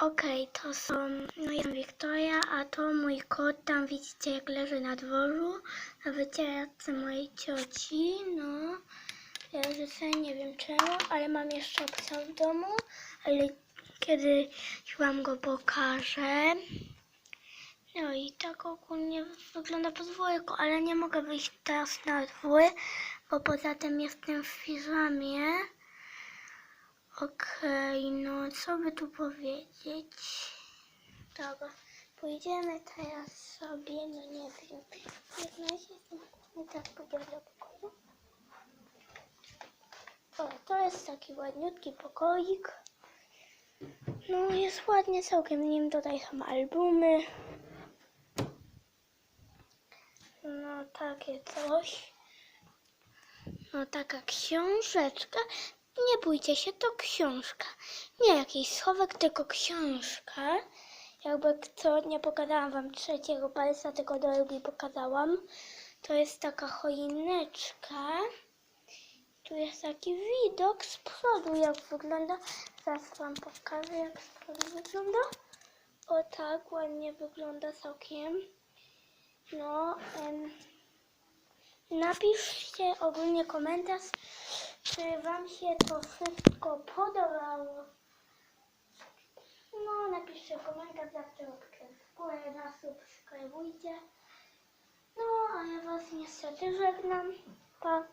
Okej, to są, no jestem Wiktoria, a to mój kot, tam widzicie jak leży na dworzu, na wycieraczce mojej cioci, no. Leży sobie, nie wiem czemu, ale mam jeszcze psa w domu, ale kiedyś wam go pokażę. No i tak ogólnie wygląda podwórko, ale nie mogę wyjść teraz na dwór, bo poza tym jestem w piżamie. Okej, no co by tu powiedzieć? Dobra, pójdziemy teraz sobie, no nie wiem, jak na razie jestem tak pójdę do pokoju. O, to jest taki ładniutki pokoik. No jest ładnie całkiem, nim tutaj są albumy. No takie coś. No taka książeczka. Nie bójcie się, to książka. Nie jakiś schowek, tylko książka. Jakby kto nie pokazałam wam trzeciego palca, tylko drugi pokazałam. To jest taka choineczka. Tu jest taki widok z przodu, jak wygląda. Zaraz wam pokażę, jak z przodu wygląda. O tak, ładnie wygląda całkiem. No, em, napiszcie ogólnie komentarz, czy wam się to wszystko podobało. No, napiszcie komentarz, zawsze łapkę w górę, zasubskrybujcie. No, a ja was niestety żegnam. Pa.